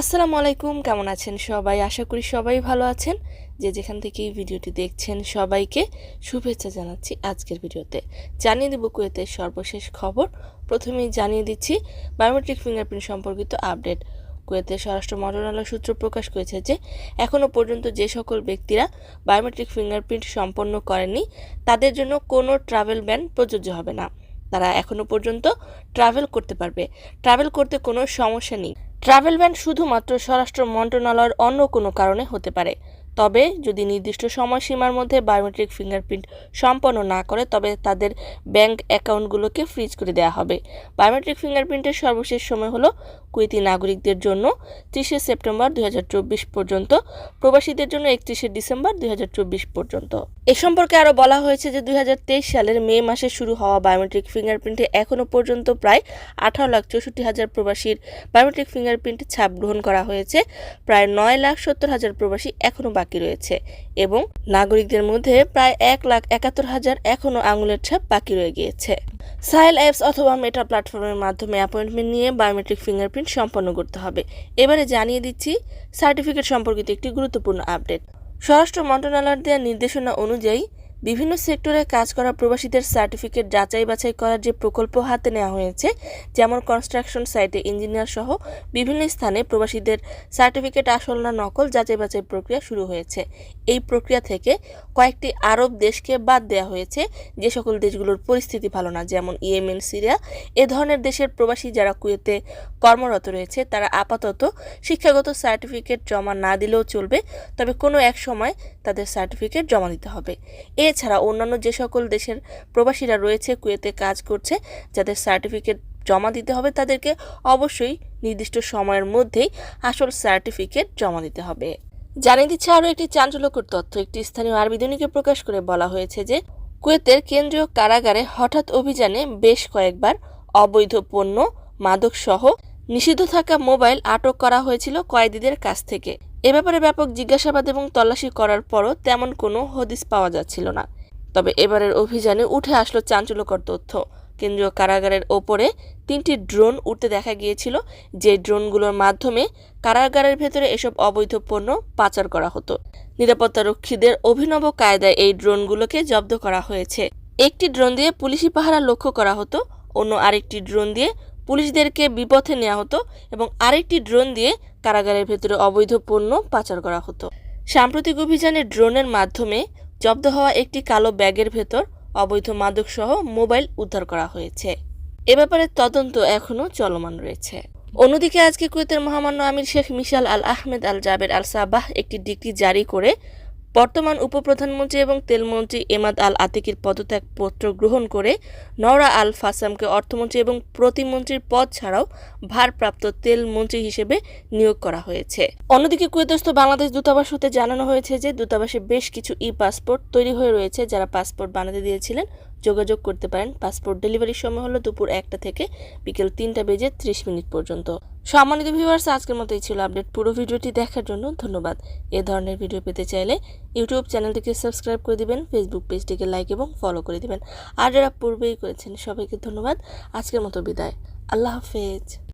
আসসালামু আলাইকুম, কেমন আছেন সবাই? আশা করি সবাই ভালো আছেন। যে যেখান থেকে এই ভিডিওটি দেখছেন সবাইকে শুভেচ্ছা জানাচ্ছি আজকের ভিডিওতে। জানিয়ে দেব কুয়েতের সর্বশেষ খবর। প্রথমেই জানিয়ে দিচ্ছি, বায়োমেট্রিক ফিঙ্গারপ্রিন্ট সম্পর্কিত আপডেট। কুয়েতের স্বরাষ্ট্র মন্ত্রণালয় সূত্র প্রকাশ করেছে যে, এখনও পর্যন্ত যে সকল ব্যক্তিরা বায়োমেট্রিক ফিঙ্গারপ্রিন্ট সম্পন্ন করেনি তাদের জন্য কোনো ট্রাভেল ব্যান প্রযোজ্য হবে না। তারা এখনও পর্যন্ত ট্রাভেল করতে পারবে। ট্রাভেল করতে কোনো সমস্যা নেই। ট্রাভেল ব্যান শুধুমাত্র স্বরাষ্ট্র মন্ত্রণালয়ের অন্য কোনো কারণে হতে পারে। তবে যদি নির্দিষ্ট সময়সীমার মধ্যে বায়োমেট্রিক ফিঙ্গারপ্রিন্ট সম্পন্ন না করে, তবে তাদের ব্যাংক অ্যাকাউন্টগুলোকে ফ্রিজ করে দেওয়া হবে। বায়োমেট্রিক ফিঙ্গারপ্রিন্টের সর্বশেষ সময় হলো কুয়েতি নাগরিকদের জন্য তিরিশে সেপ্টেম্বর দু হাজার চব্বিশ পর্যন্ত, প্রবাসীদের জন্য একত্রিশে ডিসেম্বর দুই হাজার চব্বিশ পর্যন্ত। এ সম্পর্কে আরও বলা হয়েছে যে দুই হাজার তেইশ সালের মে মাসে শুরু হওয়া বায়োমেট্রিক ফিঙ্গারপ্রিন্টে এখনও পর্যন্ত প্রায় আঠারো লাখ চৌষট্টি হাজার প্রবাসীর বায়োমেট্রিক ফিঙ্গারপ্রিন্ট ছাপ গ্রহণ করা হয়েছে। প্রায় নয় লাখ সত্তর হাজার প্রবাসী এখনও বাকি রয়েছে এবং নাগরিকদের মধ্যে প্রায় এক লাখ একাত্তর হাজার এখনও আঙুলের ছাপ বাকি রয়ে গিয়েছে। সাইল অ্যাপস অথবা মেটা প্ল্যাটফর্মের মাধ্যমে অ্যাপয়েন্টমেন্ট নিয়ে বায়োমেট্রিক ফিঙ্গারপ্রিন্ট সম্পন্ন করতে হবে। এবারে জানিয়ে দিচ্ছি সার্টিফিকেট সম্পর্কিত একটি গুরুত্বপূর্ণ আপডেট স্বরাষ্ট্র মন্ত্রণালয়ের দেওয়া নির্দেশনা অনুযায়ী বিভিন্ন সেক্টরে কাজ করা প্রবাসীদের সার্টিফিকেট যাচাই বাছাই করার যে প্রকল্প হাতে নেওয়া হয়েছে, যেমন কনস্ট্রাকশন সাইটে ইঞ্জিনিয়ার সহ বিভিন্ন স্থানে প্রবাসীদের সার্টিফিকেট আসল না নকল যাচাই বাছাই প্রক্রিয়া শুরু হয়েছে। এই প্রক্রিয়া থেকে কয়েকটি আরব দেশকে বাদ দেওয়া হয়েছে, যে সকল দেশগুলোর পরিস্থিতি ভালো না, যেমন ইয়েমেন, সিরিয়া। এ ধরনের দেশের প্রবাসী যারা কুয়েতে কর্মরত রয়েছে, তারা আপাতত শিক্ষাগত সার্টিফিকেট জমা না দিলেও চলবে। তবে কোনো এক সময় তাদের সার্টিফিকেট জমা দিতে হবে। এছাড়া অন্যান্য যে সকল দেশের প্রবাসীরা রয়েছে, কুয়েতে কাজ করছে, যাদের সার্টিফিকেট জমা দিতে হবে তাদেরকে অবশ্যই নির্দিষ্ট সময়ের মধ্যেই আসল সার্টিফিকেট জমা দিতে হবে। জানিয়ে দিচ্ছে আরও একটি চাঞ্চল্যকর তথ্য। একটি স্থানীয় আরবি দৈনিকে প্রকাশ করে বলা হয়েছে যে, কুয়েতের কেন্দ্রীয় কারাগারে হঠাৎ অভিযানে বেশ কয়েকবার অবৈধ পণ্য, মাদকসহ নিষিদ্ধ থাকা মোবাইল আটক করা হয়েছিল কয়েদিদের কাছ থেকে। এ ব্যাপারে ব্যাপক জিজ্ঞাসাবাদ এবং তল্লাশি করার পরও তেমন কোনো হদিস পাওয়া যাচ্ছিল না। তবে এবারের অভিযানে উঠে আসলো চাঞ্চল্যকর তথ্য। কেন্দ্রীয় কারাগারের ওপরে তিনটি ড্রোন উঠতে দেখা গিয়েছিল, যে ড্রোনগুলোর মাধ্যমে কারাগারের ভেতরে এসব অবৈধ পণ্য পাচার করা হতো। নিরাপত্তারক্ষীদের অভিনব কায়দায় এই ড্রোনগুলোকে জব্দ করা হয়েছে। একটি ড্রোন দিয়ে পুলিশি পাহারা লক্ষ্য করা হতো, অন্য আরেকটি ড্রোন দিয়ে পুলিশদেরকে বিপথে নেওয়া হতো এবং আরেকটি ড্রোন দিয়ে কারাগারের ভেতরে অবৈধ পণ্য পাচার করা হতো। সাম্প্রতিক অভিযানে ড্রোনের মাধ্যমে জব্দ হওয়া একটি কালো ব্যাগের ভেতর অবৈধ মাদকসহ মোবাইল উদ্ধার করা হয়েছে। এ ব্যাপারে তদন্ত এখনও চলমান রয়েছে। অন্যদিকে আজকে কুয়েতের মহামান্য Amir Sheikh Mishal Al Ahmad Al Jaber Al Sabah একটি ডিগ্রি জারি করে বর্তমান উপপ্রধানমন্ত্রী এবং তেলমন্ত্রী এমাদ আল আতিকির পদত্যাগপত্র গ্রহণ করে নওরা আল ফাসামকে অর্থমন্ত্রী এবং প্রতিমন্ত্রীর পদ ছাড়াও ভারপ্রাপ্ত তেলমন্ত্রী হিসেবে নিয়োগ করা হয়েছে। অন্যদিকে কুয়েতস্থ বাংলাদেশ দূতাবাস হতে জানানো হয়েছে যে দূতাবাসে বেশ কিছু ই পাসপোর্ট তৈরি হয়ে রয়েছে যারা পাসপোর্ট বানাতে দিয়েছিলেন যোগাযোগ করতে পারেন। পাসপোর্ট ডেলিভারির সময় হলো দুপুর একটা থেকে বিকেল তিনটা বেজে ত্রিশ মিনিট পর্যন্ত। সম্মানিত ভিউয়ার্স আজকের মতোই ছিল আপডেট পুরো ভিডিওটি দেখার জন্য ধন্যবাদ। এ ধরনের ভিডিও পেতে চাইলে ইউটিউব চ্যানেলটিকে সাবস্ক্রাইব করে দিবেন ফেসবুক পেজটিকে লাইক এবং ফলো করে দিবেন। আর যারা পূর্বেই করেছেন, সবাইকে ধন্যবাদ। আজকের মতো বিদায়। আল্লাহ হাফেজ।